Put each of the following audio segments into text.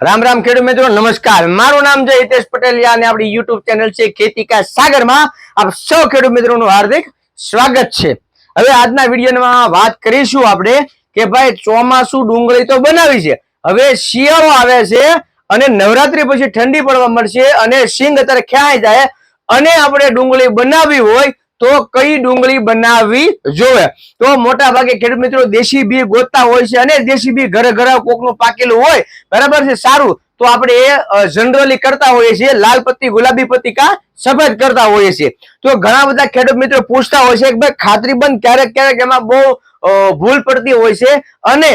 રામ રામ ખેડૂત મિત્રો, નમસ્કાર. મારું નામ છે હિતેશ પટેલિયા અને આપણી યુટ્યુબ ચેનલ છે ખેતી ખેતીકા સાગરમાં. આપ સૌ ખેડૂત મિત્રોનું હાર્દિક સ્વાગત છે. હવે આજના વિડીયોમાં વાત કરીશું આપણે કે ભાઈ ચોમાસું ડુંગળી તો બનાવી છે. હવે શિયાળો આવે છે અને નવરાત્રી પછી ઠંડી પડવા મળશે અને સિંગ અત્યારે ખ્યાય જાય અને આપણે ડુંગળી બનાવી હોય તો કઈ ડુંગળી બનાવવી જોવે તો મોટા ભાગે ખેડૂત મિત્રો, દેશી બી ગોતતા હોય છે અને દેશી બી ઘરે ઘરે કોકનું પાકેલું હોય, બરાબર છે? સારું. તો આપણે એ જનરલી કરતા હોઈએ છીએ, લાલ પત્તી, ગુલાબી પત્તી કા સફેદ કરતા હોઈએ છીએ. તો ઘણા બધા ખેડૂત મિત્રો પૂછતા હોય છે કે ભાઈ ખાતરીબંધ ક્યારેક ક્યારેક એમાં બહુ ભૂલ પડતી હોય છે અને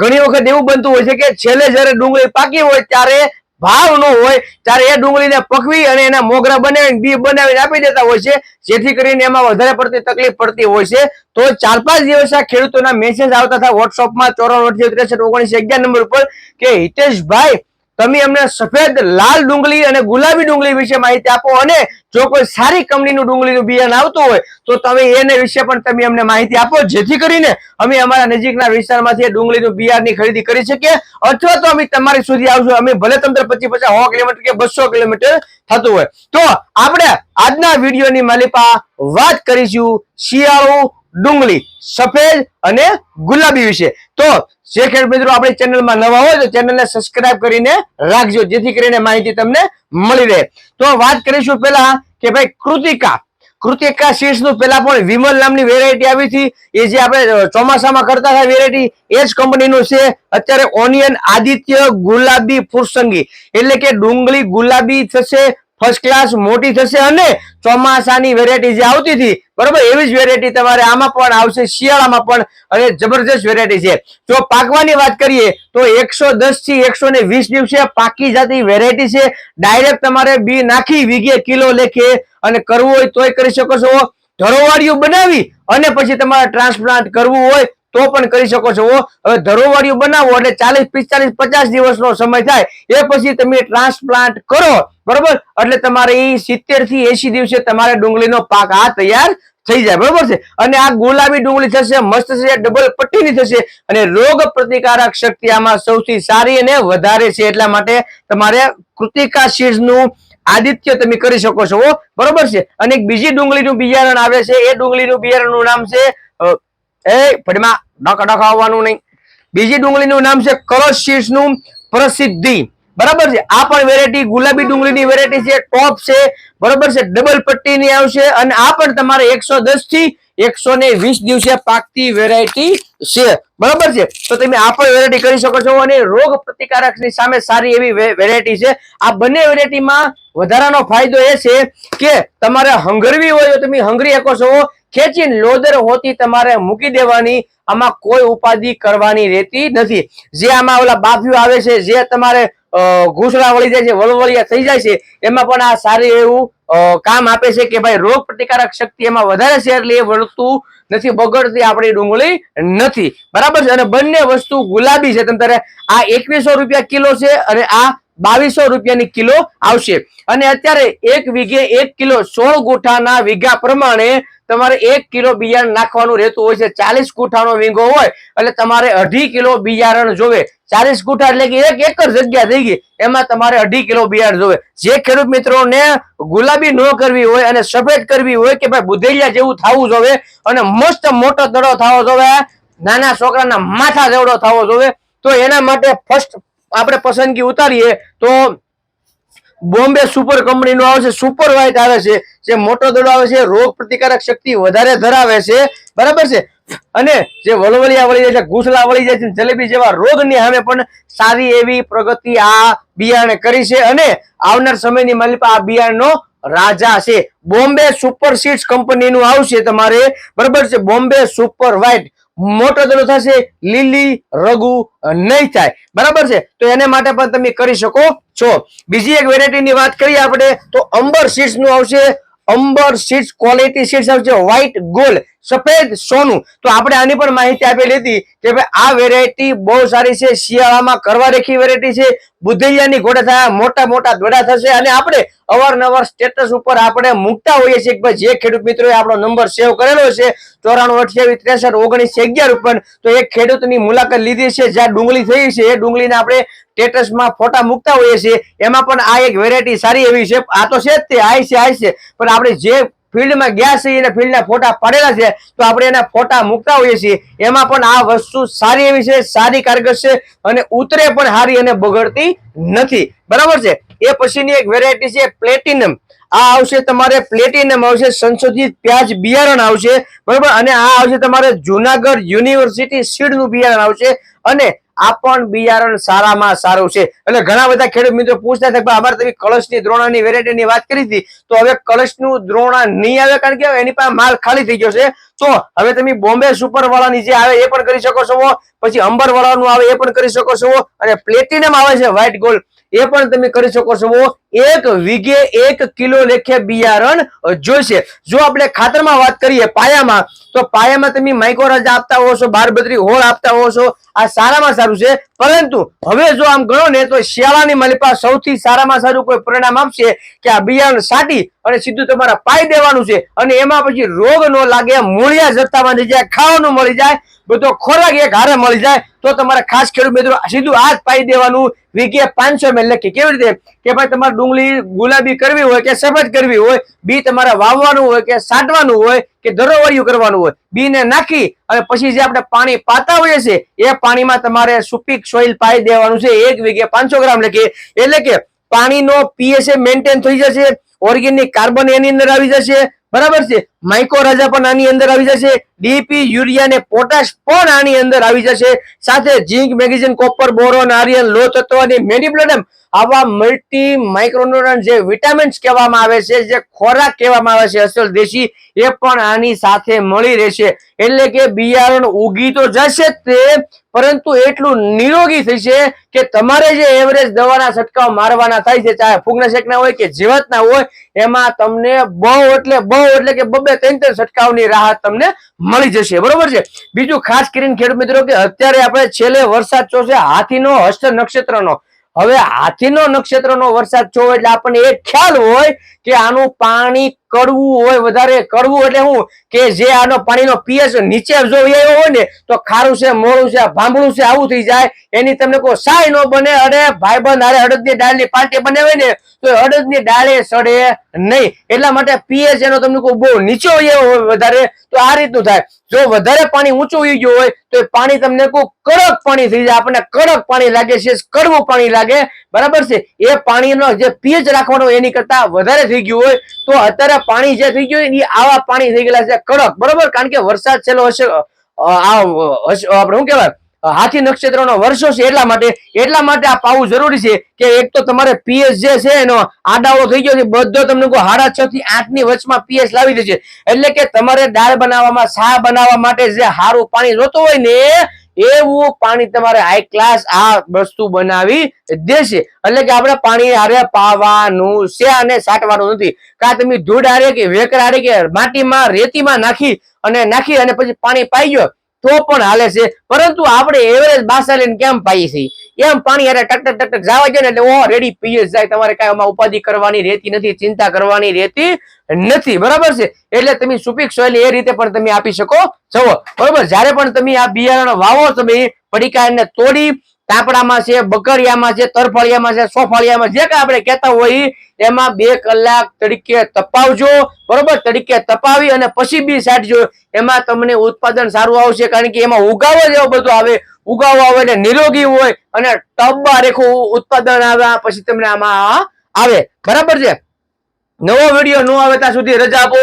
ઘણી વખત એવું બનતું હોય છે કે છેલ્લે જ્યારે ડુંગળી પાકી હોય ત્યારે ભાવ ન હોય, ત્યારે એ ડુંગળીને પકવી અને એના મોગરા બનાવીને, બી બનાવીને આપી દેતા હોય છે. જેથી કરીને એમાં વધારે પડતી તકલીફ પડતી હોય છે. તો ચાર પાંચ દિવસ આ ખેડૂતોના મેસેજ આવતા હતા વોટ્સઅપમાં ચોરાણું ત્રેસઠ ઓગણીસ અગિયાર નંબર ઉપર કે હિતેશભાઈ તમે અમને સફેદ, લાલ ડુંગળી અને ગુલાબી ડુંગળી વિશે માહિતી આપો અને જો કોઈ સારી કંપનીનું ડુંગળીનું બિયારણ આવતું હોય, તો તમે એને વિશે પણ તમે અમને માહિતી આપો, જેથી કરીને અમે અમારા નજીકના વિસ્તારમાંથી ડુંગળીનું બિયારણની ખરીદી કરી શકીએ. અથવા તો અમે તમારી સુધી આવશું, અમે ભલે તમને પચીસ પચાસ, સો કિલોમીટર કે બસો કિલોમીટર થતું હોય. તો આપણે આજના વિડીયોની માલિપા વાત કરીશું શિયાળુ ડુંગળી, સફેદ અને ગુલાબી વિશે. તો જે ખેડૂત મિત્રો આપણી ચેનલમાં નવા હોય તો ચેનલને સબસ્ક્રાઇબ કરીને રાખજો, જેથી કરીને માહિતી તમને મળી રહે. તો વાત કરીશું પેલા કે ભાઈ કૃતિકા. કૃતિકા સીડ્સનું પેલા પણ વિમલ નામની વેરાયટી આવી હતી. એ જે આપણે ચોમાસામાં કરતા હતા વેરાયટી એ જ કંપનીનું છે. અત્યારે ઓનિયન આદિત્ય, ગુલાબી, ફુરસંગી. એટલે કે ડુંગળી ગુલાબી થશે ફર્સ્ટ ક્લાસ મોટી થશે અને ચોમાસાની વેરાયટી જે આવતી હતી, બરોબર, એવી જ વેરાયટી તમારે આમાં પણ આવશે, શિયાળામાં પણ, અને જબરજસ્ત વેરાયટી છે. જો પાકવાની વાત કરીએ, તો એકસો થી એકસો વીસ દિવસે પાકી જતી વેરાયટી છે. ડાયરેક્ટ તમારે બી નાખી વીઘે કિલો લેખે અને કરવું હોય તોય કરી શકો છો. ધરોવાળીઓ બનાવી અને પછી તમારે ટ્રાન્સપ્લાન્ટ કરવું હોય તો પણ કરી શકો છો હવે ધરોવાળિયું બનાવો એટલે ચાલીસ, પિસ્તાલીસ, પચાસ દિવસનો સમય થાય. એ પછી તમે ટ્રાન્સપ્લાન્ટ કરો, બરોબર? એટલે તમારે એ સિત્તેરથી એસી દિવસે તમારે ડુંગળીનો પાક આ તૈયાર થઈ જાય, બરોબર છે? અને આ ગુલાબી ડુંગળી થશે, મસ્ત થશે ડબલ પટ્ટીની થશે. અને રોગ પ્રતિકારક શક્તિ આમાં સૌથી સારી અને વધારે છે એટલા માટે તમારે કૃતિકા seeds આદિત્ય તમે કરી શકો છો. બરોબર છે? અને બીજી ડુંગળીનું બિયારણ આવે છે. એ ડુંગળીનું બિયારણનું નામ છે એ ફટમાં ડક ડક આવવાનું નહીં. બીજી ડુંગળીનું નામ છે કળશ પ્રસિદ્ધિ. બરાબર છે? આ પણ વેરાયટી ગુલાબી ડુંગળીની વેરાયટી છે ટોપ છે, બરાબર છે? ડબલ પટ્ટીની આવશે અને આ પણ તમારે એકસો થી એકસો ને વીસ દિવસે પાકતી વેરાયટી છે. બરોબર છે? તો તમે આ પણ વેરાયટી કરી શકો છો અને રોગ પ્રતિકારકની સામે સારી એવી વેરાયટી છે. આ બંને વેરાયટીમાં વધારાનો ફાયદો એ છે કે તમારે હંગરવી હોય તો તમે હંગરી શકો છો. ખેંચીને લોદર હોતી તમારે મૂકી દેવાની, આમાં કોઈ ઉપાધિ કરવાની રહેતી નથી. જે આમાં ઓલા બાફિયું આવે છે, જે તમારે ઘૂસડા વળી જાય છે વળવળિયા થઈ જાય છે, એમાં પણ આ સારી એવું કામ આપે છે કે ભાઈ રોગ પ્રતિકારક શક્તિ એમાં વધારે છે એટલે વળતું નથી, બગડતી આપણી ડુંગળી નથી. બરાબર છે? અને બંને વસ્તુ ગુલાબી છે. તમે આ એકવીસો રૂપિયા કિલો છે અને આ બાવીસો રૂપિયાની કિલો આવશે. અને અત્યારે એક વીઘે એક કિલો સોળ ગુઠાના વીઘા પ્રમાણે તમારે એક કિલો બિયારણ નાખવાનું રહેતું હોય છે. ચાલીસ ગુઠાનો વીંગો હોય, એટલે તમારે અઢી કિલો બિયારણ જોવે. ચાલીસ ગુઠા એટલે કે એક એકર જગ્યા થઈ ગઈ. એમાં તમારે અઢી કિલો બિયારણ જોવે. જે ખેડૂત મિત્રોને ગુલાબી ન કરવી હોય અને સફેદ કરવી હોય કે ભાઈ બુધેલિયા જેવું થવું જોવે અને મસ્ત મોટો દડો થવો જોવે, નાના છોકરાના માથા જેવડો થવો જોવે, તો એના માટે ફર્સ્ટ આપણે પસંદગી ઉતારીએ તો બોમ્બે સુપર કંપનીનો આવે છે, સુપર વ્હાઇટ આવે છે, જે મોટો દડો આવે છે, રોગ પ્રતિકારક શક્તિ વધારે ધરાવે છે, બરાબર છે? અને જે વલવલિયા વળી જાય છે, ઘૂસલા વળી જાય છે, જલેબી જેવા રોગની સામે પણ સારી એવી પ્રગતિ આ બિયારણે કરી છે અને આવનાર સમયની માલિપા આ બિયારણનો રાજા છે. બોમ્બે સુપર સીડ્સ કંપનીનું આવશે તમારે, બરાબર છે? બોમ્બે સુપર વ્હાઇટ મોટો દડો થશે, લીલી, રઘુ નહીં થાય. બરાબર છે? તો એને માટે પણ તમે કરી શકો છો. બીજી એક વેરાયટીની વાત કરીએ આપણે, તો અંબર સીડ્સનું આવશે. અંબર સીડ્સ ક્વોલિટી સીડ્સ આવશે વ્હાઇટ ગોલ્ડ સફેદ સોનું. તો આપણે આની પણ માહિતી આપેલી હતી કે ભાઈ, આ વેરાયટી બહુ સારી છે. શિયાળામાં કરવા રેખી વેરાયટી છે. બુદ્ધિયાની ઘોડા થયા મોટા મોટા દોડા થશે અને આપણે અવારનવાર સ્ટેટસ ઉપર આપણે મૂકતા હોઈએ છીએ કે ભાઈ, જે ખેડૂત મિત્રોએ આપણો નંબર સેવ કરેલો છે, ચોરાણું, અઠ્યાવીસ, ત્રેસઠ, ઓગણીસ, અગિયાર ઉપર, તો એક ખેડૂતની મુલાકાત લીધી છે. જ્યાં ડુંગળી થઈ છે, એ ડુંગળીને આપણે સ્ટેટસમાં ફોટા મૂકતા હોઈએ છીએ. એમાં પણ આ એક વેરાયટી સારી એવી છે. આ તો છે જ તે આય છે આય છે. પણ આપણે જે ફિલ્ડમાં ગયા છીએ અને ફિલ્ડના ફોટા પાડેલા છે, તો આપણે એના ફોટા મૂકતા હોઈએ છીએ. એમાં પણ આ વસ્તુ સારી એવી છે, સારી કારગર છે અને ઉતરે પણ સારી અને બગડતી નથી. બરાબર છે? એ પછીની એક વેરાયટી છે પ્લેટિનમ આ આવશે તમારે પ્લેટિનમ આવશે, સંશોધિત પ્યાજ બિયારણ આવશે. બરાબર? અને આ આવશે તમારે જુનાગઢ યુનિવર્સિટી સીડનું બિયારણ આવશે. અને આ પણ બિયારણ સારામાં સારું છે. એટલે ઘણા બધા ખેડૂત મિત્રો પૂછતા હતા અમારે તમે કળશની દ્રોણાની વેરાયટીની વાત કરી હતી. તો હવે કળશનું દ્રોણા નહીં આવે કારણ કે એની પાસે માલ ખાલી થઈ ગયો છે. તો હવે તમે બોમ્બે સુપર વાળાની જે આવે એ પણ કરી શકો છો. પછી અંબર વાળાનું આવે એ પણ કરી શકો છો. અને પ્લેટિનમ આવે છે વ્હાઇટ ગોલ્ડ એ પણ તમે કરી શકો છો. એક વીઘે એક કિલો લેખે બિયારણ જોઈશે. જો આપણે ખાતરમાં વાત કરીએ પાયામાં, તો પાયામાં તમે માઇકોરાજ આપતા હો છો બાર હોળ આપતા હો છો, આ સારામાં સારું છે. પરંતુ હવે જો આમ ગણો ને, તો શિયાળાની મલિપા સૌથી સારામાં સારું કોઈ પરિણામ આપશે કે આ બિયારણ સાટી અને સીધું તમારા પાઈ દેવાનું છે. અને એમાં પછી રોગ ન લાગે, મૂળિયા જથ્થામાં થઈ જાય, ખાવાનું મળી જાય, બધો ખોરાક એક હારે મળી જાય, તો તમારે ખાસ ખેડૂત મિત્રો સીધું આ જ પાઈ દેવાનું. વીઘે પાંચસો એમ લખી કેવી રીતે? કે ભાઈ તમારે ડુંગળી ગુલાબી કરવી હોય કે સફેદ કરવી હોય, બી તમારે વાવવાનું હોય કે સાટવાનું હોય કે દરોવરિયું કરવાનું હોય બી ને નાખી અને પછી જે આપણે પાણી પાતા હોઈએ છીએ, એ પાણીમાં તમારે સુપીક સોઇલ પાઈ દેવાનું છે, એક વીઘે પાંચસો ગ્રામ લખીએ. એટલે કે પાણીનો પીએસએ મેન્ટેન થઈ જશે, ઓર્ગેનિક કાર્બન એની અંદર આવી જશે, બરાબર છે? માઇક્રોરાજા પણ આની અંદર આવી જશે. ડીપી યુરિયા ને પોટાશ પણ આની અંદર આવી જશે. સાથે zinc magnesium copper boron iron લો તત્વ અને મેડિપ્લોડમ આવા મલ્ટી માઇક્રોન્યુટ્રન જે વિટામિન્સ કહેવામાં આવે છે, જે ખોરાક કહેવામાં આવે છે, અસલ દેશી, એ પણ આની સાથે મળી રહેશે. એટલે કે બિયારણ ઉગી તો જશે તે, પરંતુ એટલું નિરોગી થશે કે તમારે જે એવરેજ દવાના છંટકાવ મારવાના થાય છે, ચાહે ફૂગનાશકના હોય કે જીવતના હોય, એમાં તમને બહુ એટલે બહુ એટલે કે બબે ત્રણ ત્રણ છટકાવની રાહત તમને મળી જશે. બરોબર છે? બીજું ખાસ કરીને ખેડૂત મિત્રો કે અત્યારે આપણે છેલ્લે વરસાદ છે, હાથીનો હસ્ત નક્ષત્રનો. હવે હાથીનો નક્ષત્રનો વરસાદ છો એટલે આપણને એ ખ્યાલ હોય કે આનું પાણી કડવું હોય વધારે, કડવું એટલે શું કે જે આનો પાણીનો પીએચ નીચે જો આવ્યો હોય ને, તો ખારું છે મોળું છે, ભાંભળું છે, આવું થઈ જાય. એની તમને કોઈ સાય ન બને, અરે ભાઈબંધ અરે અડદની ડાળની પાટી બનાવે ને, તો અડદની ડાળે સડે નહીં. એટલા માટે પીએચ એનો તમને કોઈ બહુ નીચો આવ્યો હોય વધારે, તો આ રીતનું થાય. જો વધારે પાણી ઊંચું આવી ગયું હોય, તો એ પાણી તમને કોઈ કડક પાણી થઈ જાય. આપણને કડક પાણી લાગે છે, કડવું પાણી લાગે. બરાબર છે? એ પાણીનો જે પીએચ રાખવાનો એની કરતા વધારે થઈ ગયું હોય, તો અત્યારે પાણી જે થઈ ગયું એ આવા પાણી થઈ ગયેલા છે કડક, બરોબર? કારણ કે વરસાદ છેલ્લો હશે આ આપણે શું કહેવાય? હાથી નક્ષત્રનો વર્ષો છે એટલા માટે એટલા માટે આ પાવું જરૂરી છે કે એક તો તમારે પીએચ જે છે એનો આડાવો થઈ ગયો છે, બધો તમને કોઈ સાડા છ થી આઠની વચમાં પીએસ લાવી દેશે. એટલે કે તમારે દાળ બનાવવામાં શાહ બનાવવા માટે જે સારું પાણી જોતું હોય ને એવું પાણી તમારે હાઈ ક્લાસ આ વસ્તુ બનાવી દેશે. એટલે કે આપણે પાણી હારે પાવાનું છે અને સાટવાનું નથી. કાં તમે ધૂળ હારે કે વેકર હારે કે માટીમાં રેતીમાં નાખી અને નાખી અને પછી પાણી પાઈ ગયો, તો પણ હાલે છે. પરંતુ આપણે એવરેજ બાસા લઈને કેમ પાઈએ છીએ એમ પાણી હારે ટક ટક જવા જાય ને એટલે રેડી પીએ જાય. તમારે કાંઈ આમાં ઉપાધિ કરવાની રહેતી નથી, ચિંતા કરવાની રહેતી નથી. બરાબર છે? એટલે તમે સુપીક સોઇલ એ રીતે પણ તમે આપી શકો. છો બરોબર? જ્યારે પણ તમે આ બિયારણ વાવો, તમે પડીકા એને તોડી, તાપડામાં છે, બકરિયામાં છે, તરફળિયામાં છે, સોફળિયામાં જે કાંઈ આપણે કહેતા હોય, એમાં બે કલાક તરીકે તપાવજો. બરોબર? તરીકે તપાવી અને પછી બી સાટજો એમાં તમને ઉત્પાદન સારું આવશે, કારણ કે એમાં ઉગાવો જેવો બધો આવે. ઉગાવો આવે ને નિરોગી હોય અને ટબમાં રેખું ઉત્પાદન આવે પછી તમને આમાં આવે. બરાબર છે? નવો વીડિયો ન આવે ત્યાં સુધી રજા આપો.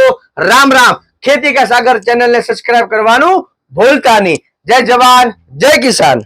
રામ રામ. ખેતી કા સાગર ચેનલને સબસ્ક્રાઇબ કરવાનું ભૂલતા નહીં. જય જવાન, જય કિસાન.